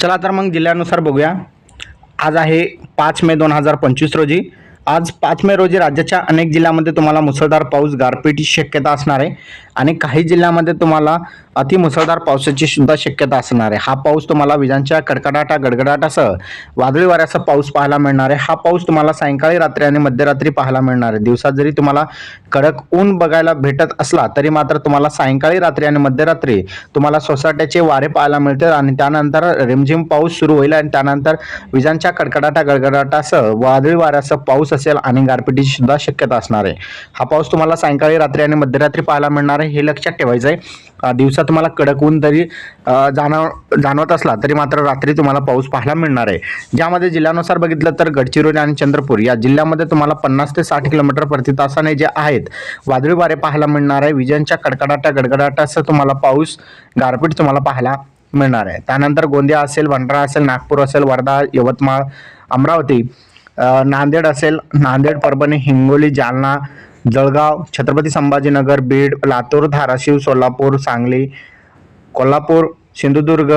चला तर मग जिल्ह्यानुसार बघूया. आज आहे पाच मे दोन हजार पंचवीस रोजी. आज पाच मे रोजी राज्याच्या अनेक जिल्ह्यामध्ये तुम्हाला मुसळधार पाऊस गारपीटची शक्यता असणार आहे. आणि काही जिल्ह्यामध्ये तुम्हाला अति मुसळधार पावसाची सुद्धा शक्यता असणार आहे. हा पाऊस तुम्हाला विजांच्या कडकडाटा गडगडाटासह वादळी वाऱ्याचा पाऊस पाहायला मिळणार आहे. हा पाऊस तुम्हाला सायंकाळी रात्री आणि मध्यरात्री पाहायला मिळणार आहे. दिवसात जरी तुम्हाला कडक ऊन बघायला भेटत असला तरी मात्र तुम्हाला सायंकाळी रात्री आणि मध्यरात्री तुम्हाला सोसाट्याचे वारे पाहायला मिळतील आणि त्यानंतर रिमझिम पाऊस सुरू होईल आणि त्यानंतर विजांच्या कडकडाटा गडगडाटासह वादळी वाऱ्यासह पाऊस असेल आणि गारपिटीची सुद्धा शक्यता असणार आहे. हा पाऊस तुम्हाला सायंकाळी रात्री आणि मध्यरात्री पाहायला मिळणार आहे. हे लक्षात ठेवायचं आहे दिवसा तुम्हाला कडक ऊन तरी जाणव जाणवत असला तरी मात्र रात्री तुम्हाला पाऊस पाहायला मिळणार आहे. ज्यामध्ये जिल्ह्यानुसार बघितलं तर गडचिरोली आणि चंद्रपूर या जिल्ह्यामध्ये तुम्हाला पन्नास ते साठ किलोमीटर प्रति तासाने जे आहेत वादळी वारे पाहायला मिळणार आहे. विजांच्या कडकडाटा गडगडाटासह तुम्हाला पाऊस गारपीट तुम्हाला पाहायला मिळणार आहे. त्यानंतर गोंदिया असेल भंडारा असेल नागपूर असेल वर्धा यवतमाळ अमरावती नांदेड असेल नांदेड परभणी हिंगोली जालना जळगाव छत्रपती संभाजीनगर बीड लातूर धाराशिव सोलापूर सांगली कोल्हापूर सिंधुदुर्ग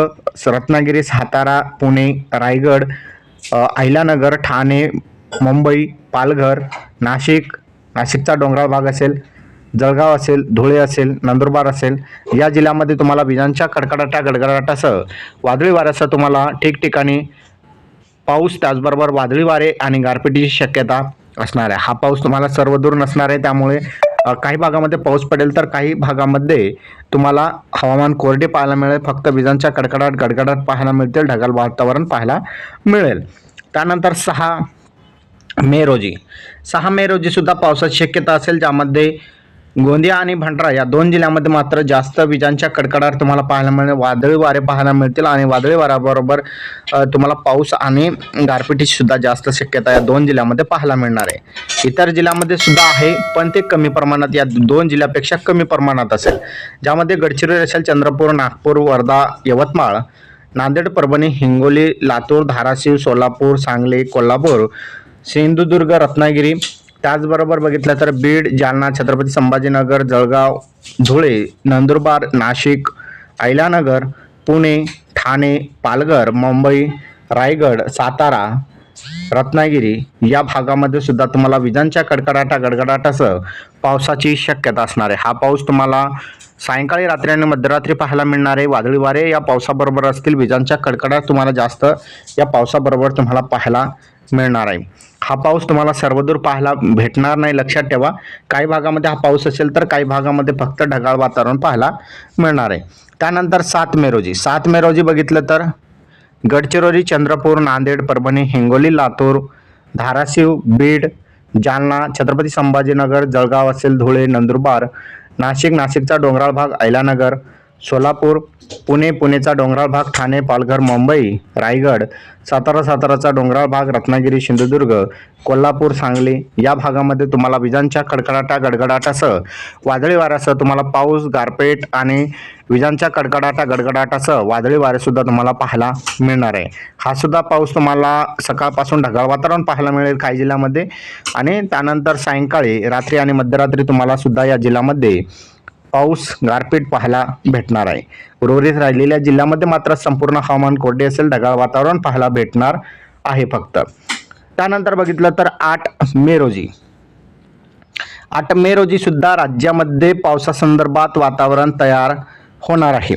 रत्नागिरी सातारा पुणे रायगड अहिलानगर अहिल्यानगर ठाणे मुंबई पालघर नाशिक नाशिकचा डोंगराळ भाग असेल जळगाव असेल धुळे असेल नंदुरबार असेल या जिल्ह्यामध्ये तुम्हाला विजांच्या कडकडाटा गडगडाटासह वादळी वाऱ्यासह तुम्हाला ठिकठिकाणी पाऊस त्याचबरोबर वादळी वारे आणि गारपिटीची शक्यता असणार आहे. हा पाऊस तुम्हाला सर्वदूर नसणार आहे. त्यामुळे काही भागामध्ये पाऊस पडेल तर काही भागामध्ये तुम्हाला हवामान कोरडे पाहायला मिळेल. फक्त विजांच्या कडकडाट गडगडाट पाहायला मिळतील. ढगाल वातावरण पाहायला मिळेल. त्यानंतर सहा मे रोजी. सहा मे रोजी सुद्धा पावसाची शक्यता असेल ज्यामध्ये गोंदिया आणि भंडारा या दोन जिल्ह्यामध्ये मात्र जास्त विजांच्या कडकडाट तुम्हाला पाहायला मिळेल. वादळी वारे पाहायला मिळतील आणि वादळी वाऱ्याबरोबर तुम्हाला पाऊस आणि गारपिटीची सुद्धा जास्त शक्यता या दोन जिल्ह्यामध्ये पाहायला मिळणार आहे. इतर जिल्ह्यामध्ये सुद्धा आहे पण ते कमी प्रमाणात या दोन जिल्ह्यापेक्षा कमी प्रमाणात असेल. ज्यामध्ये गडचिरोली असेल चंद्रपूर नागपूर वर्धा यवतमाळ नांदेड परभणी हिंगोली लातूर धाराशिव सोलापूर सांगली कोल्हापूर सिंधुदुर्ग रत्नागिरी त्याचबरोबर बघितलं तर बीड जालना छत्रपती संभाजीनगर जळगाव धुळे नंदुरबार नाशिक ऐलानगर पुणे ठाणे पालघर मुंबई रायगड सातारा रत्नागिरी या भागामध्ये सुद्धा तुम्हाला विजांच्या कडकडाटा गडगडाटासह पावसाची शक्यता असणार आहे. हा पाऊस तुम्हाला सायंकाळी रात्री आणि मध्यरात्री पाहायला मिळणार आहे. वादळी वारे या पावसाबरोबर असतील. विजांच्या कडकडाट तुम्हाला जास्त या पावसाबरोबर तुम्हाला पाहायला मिळणार आहे. हा पाऊस तुम्हाला सर्वदूर पाहायला भेटणार नाही. लक्षात ठेवा. काही भागामध्ये हा पाऊस असेल तर काही भागामध्ये फक्त ढगाळ वातावरण पाहायला मिळणार आहे. त्यानंतर सात मे रोजी. सात मे रोजी बघितलं तर गडचिरोली चंद्रपूर नांदेड परभणी हिंगोली लातूर धाराशिव बीड जालना छत्रपती संभाजीनगर जळगाव असेल धुळे नंदुरबार नाशिक नाशिकचा डोंगराळ भाग ऐलानगर सोलापूर पुणे पुणेचा डोंगराळ भाग ठाणे पालघर मुंबई रायगड सातारा साताराचा डोंगराळ भाग रत्नागिरी सिंधुदुर्ग कोल्हापूर सांगली या भागामध्ये तुम्हाला विजांच्या कडकडाटा गडगडाटासह वादळी वाऱ्यासह तुम्हाला पाऊस गारपेट आणि विजांच्या कडकडाटा गडगडाटासह वादळी वारेसुद्धा तुम्हाला पाहायला मिळणार आहे. हा सुद्धा पाऊस तुम्हाला सकाळपासून ढगाळ वातावरण पाहायला मिळेल काही जिल्ह्यामध्ये. आणि त्यानंतर सायंकाळी रात्री आणि मध्यरात्री तुम्हाला सुद्धा या जिल्ह्यामध्ये पाऊस गारपीट पाहायला भेटणार आहे. उर्वरित राहिलेल्या जिल्ह्यामध्ये मात्र संपूर्ण हवामान कोरडे असेल ढगाळ वातावरण पाहायला भेटणार आहे फक्त. त्यानंतर बघितलं तर आठ मे रोजी. आठ मे रोजी सुद्धा राज्यामध्ये पावसासंदर्भात वातावरण तयार होणार आहे.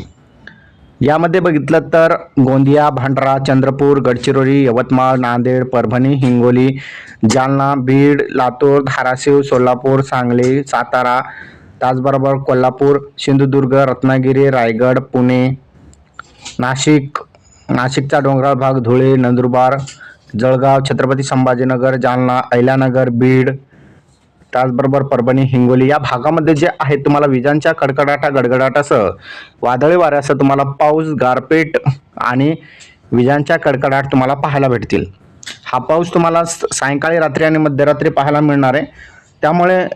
यामध्ये बघितलं तर गोंदिया भांडरा चंद्रपूर गडचिरोली यवतमाळ नांदेड परभणी हिंगोली जालना बीड लातूर धाराशिव सोलापूर सांगली सातारा त्याचबरोबर कोल्हापूर सिंधुदुर्ग रत्नागिरी रायगड पुणे नाशिक नाशिकचा डोंगराळ भाग धुळे नंदुरबार जळगाव छत्रपती संभाजीनगर जालना अहिल्यानगर बीड त्याचबरोबर परभणी हिंगोली या भागामध्ये जे आहे तुम्हाला विजांच्या कडकडाटा गडगडाटासह वादळी वाऱ्यासह तुम्हाला पाऊस गारपीट आणि विजांच्या कडकडाट तुम्हाला पाहायला भेटतील. हा पाऊस तुम्हाला स- सायंकाळी रात्री आणि मध्यरात्री पाहायला मिळणार आहे. त्यामुळे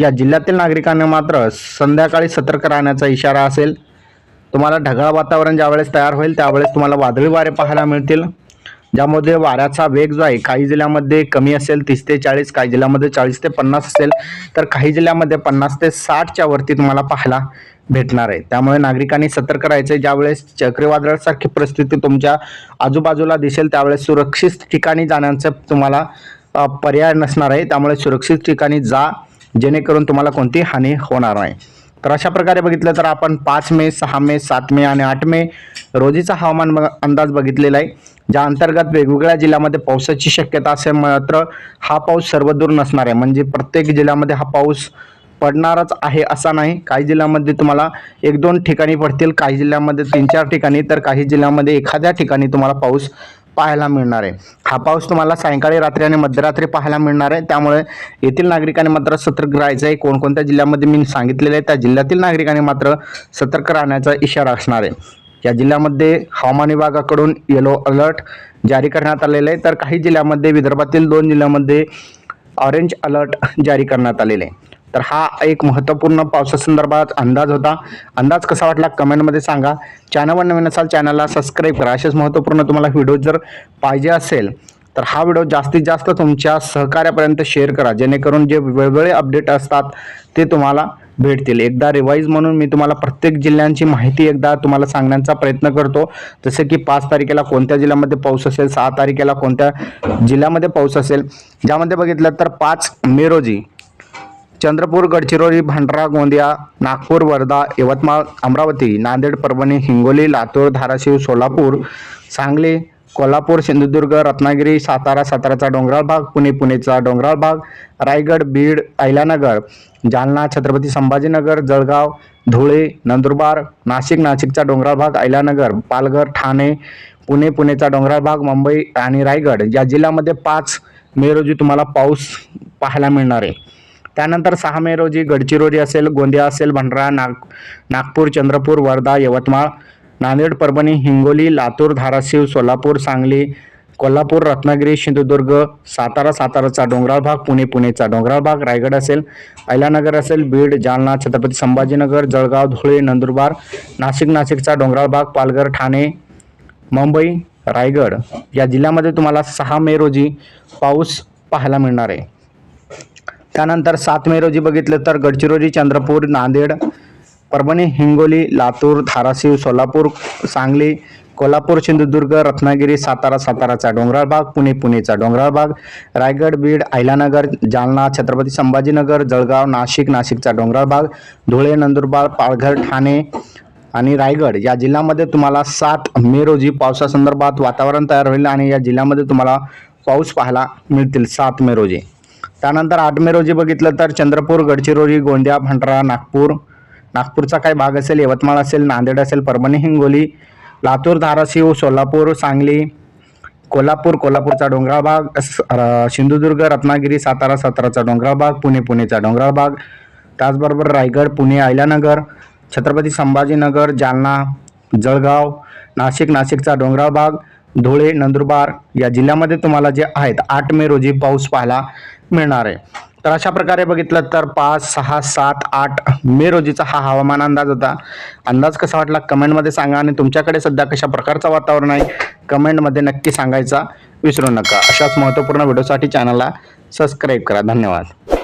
या जिल्ह्यातील नागरिकांना मात्र संध्याकाळी सतर्क राहण्याचा इशारा असेल. तुम्हाला ढगाळ वातावरण ज्यावेळेस तयार होईल त्यावेळेस तुम्हाला वादळी वारे पाहायला मिळतील. ज्यामध्ये वाऱ्याचा वेग जो आहे काही जिल्ह्यामध्ये कमी असेल तीस ते चाळीस काही जिल्ह्यामध्ये चाळीस ते पन्नास असेल तर काही जिल्ह्यामध्ये पन्नास ते साठच्या वरती तुम्हाला पाहायला भेटणार आहे. त्यामुळे नागरिकांनी सतर्क राहायचं आहे. ज्यावेळेस चक्रीवादळासारखी परिस्थिती तुमच्या आजूबाजूला दिसेल त्यावेळेस सुरक्षित ठिकाणी जाण्याचं तुम्हाला पर्याय नसणार आहे. त्यामुळे सुरक्षित ठिकाणी जा. जेणेकरून तुम्हाला कोणती हानी होणार नाही. तर अशा प्रकारे बघितलं तर आपण पाच मे सहा मे सात मे आणि आठ मे रोजीचा हवामान अंदाज बघितलेला आहे. ज्या अंतर्गत वेगवेगळ्या जिल्ह्यामध्ये पावसाची शक्यता असेल मात्र हा पाऊस सर्वदूर नसणार आहे. म्हणजे प्रत्येक जिल्ह्यामध्ये हा पाऊस पडणारच आहे असा नाही. काही जिल्ह्यामध्ये तुम्हाला एक दोन ठिकाणी पडतील काही जिल्ह्यामध्ये तीन चार ठिकाणी तर काही जिल्ह्यामध्ये एखाद्या ठिकाणी तुम्हाला पाऊस पाहायला मिळणार आहे. हा पाऊस तुम्हाला सायंकाळी रात्री आणि मध्यरात्री पाहायला मिळणार आहे. त्यामुळे येथील नागरिकांनी मात्र सतर्क राहायचं आहे. कोणकोणत्या जिल्ह्यामध्ये मी सांगितलेलं आहे त्या जिल्ह्यातील नागरिकांनी मात्र सतर्क राहण्याचा इशारा असणार आहे. या जिल्ह्यामध्ये हवामान विभागाकडून येलो अलर्ट जारी करण्यात आलेलं आहे. तर काही जिल्ह्यामध्ये विदर्भातील दोन जिल्ह्यामध्ये ऑरेंज अलर्ट जारी करण्यात आलेले आहे. तर हा एक महत्त्वपूर्ण पावसासंदर्भात अंदाज होता. अंदाज कसा वाटला कमेंटमध्ये सांगा. चॅनलवर नवीन असाल चॅनलला सबस्क्राईब करा. असेच महत्त्वपूर्ण तुम्हाला व्हिडिओ जर पाहिजे असेल तर हा व्हिडिओ जास्तीत जास्त तुमच्या सहकार्यापर्यंत शेअर करा. जेणेकरून जे वेगवेगळे अपडेट असतात ते तुम्हाला भेटतील. एकदा रिवाईज म्हणून मी तुम्हाला प्रत्येक जिल्ह्यांची माहिती एकदा तुम्हाला सांगण्याचा प्रयत्न करतो. जसे की पाच तारखेला कोणत्या जिल्ह्यामध्ये पाऊस असेल सहा तारखेला कोणत्या जिल्ह्यामध्ये पाऊस असेल ज्यामध्ये बघितलं तर पाच मे रोजी चंद्रपूर गडचिरोली भंडारा गोंदिया नागपूर वर्धा यवतमाळ अमरावती नांदेड परभणी हिंगोली लातूर धाराशिव सोलापूर सांगली कोल्हापूर सिंधुदुर्ग रत्नागिरी सातारा साताराचा डोंगराळ भाग पुणे पुणेचा डोंगराळ भाग रायगड बीड अहिल्यानगर जालना छत्रपती संभाजीनगर जळगाव धुळे नंदुरबार नाशिक नाशिकचा डोंगराळ भाग अहिल्यानगर पालघर ठाणे पुणे पुणेचा डोंगराळ भाग मुंबई आणि रायगड या जिल्ह्यामध्ये पाच मे रोजी तुम्हाला पाऊस पाहायला मिळणार आहे. त्यानंतर सहा मे रोजी गडचिरोली असेल गोंदिया असेल भंडारा नाग नागपूर चंद्रपूर वर्धा यवतमाळ नांदेड परभणी हिंगोली लातूर धाराशिव सोलापूर सांगली कोल्हापूर रत्नागिरी सिंधुदुर्ग सातारा साताराचा डोंगराळ भाग पुणे पुणेचा डोंगराळ भाग रायगड असेल अहिल्यानगर असेल बीड जालना छत्रपती संभाजीनगर जळगाव धुळे नंदुरबार नाशिक नाशिकचा डोंगराळ भाग पालघर ठाणे मुंबई रायगड. या जिल्ह्यामध्ये तुम्हाला सहा मे रोजी पाऊस पाहायला मिळणार आहे. त्यानंतर सात मे रोजी बघितलं तर गडचिरोली चंद्रपूर नांदेड परभणी हिंगोली लातूर धाराशिव सोलापूर सांगली कोल्हापूर सिंधुदुर्ग रत्नागिरी सातारा साताराचा डोंगराळ भाग पुणे पुणेचा डोंगराळ भाग रायगड बीड आयलानगर जालना छत्रपती संभाजीनगर जळगाव नाशिक नाशिकचा डोंगराळ भाग धुळे नंदुरबार पालघर ठाणे आणि रायगड. या जिल्ह्यामध्ये तुम्हाला सात मे रोजी पावसासंदर्भात वातावरण तयार होईल आणि या जिल्ह्यामध्ये तुम्हाला पाऊस पाहायला मिळतील सात मे रोजी. त्यानंतर आठ मे रोजी बघितलं तर चंद्रपूर गडचिरोली गोंदिया भंडारा नागपूर. नागपूरचा काही भाग असेल यवतमाळ असेल नांदेड असेल परभणी हिंगोली लातूर धाराशिव सोलापूर सांगली कोल्हापूर कोल्हापूरचा डोंगराळ भाग स- सिंधुदुर्ग रत्नागिरी सातारा साताराचा डोंगराळ भाग पुणे पुणेचा डोंगराळ भाग. त्याचबरोबर रायगड पुणे अहिल्यानगर छत्रपती संभाजीनगर जालना जळगाव नाशिक नाशिकचा डोंगराळ भाग धुळे नंदुरबार या जिल्ह्यामध्ये तुम्हाला जे आहेत आठ मे रोजी पाऊस पाहायला मिळणार आहे. तर अशा प्रकारे बघितलं तर पाच सहा सात आठ मे रोजीचा हा हवामान अंदाज होता. अंदाज कसा वाटला? कमेंटमध्ये सांगा आणि तुमच्याकडे सध्या कशा प्रकारचं वातावरण आहे? कमेंटमध्ये नक्की सांगायचा विसरू नका. अशाच महत्त्वपूर्ण व्हिडिओसाठी चॅनलला सबस्क्राईब करा. धन्यवाद.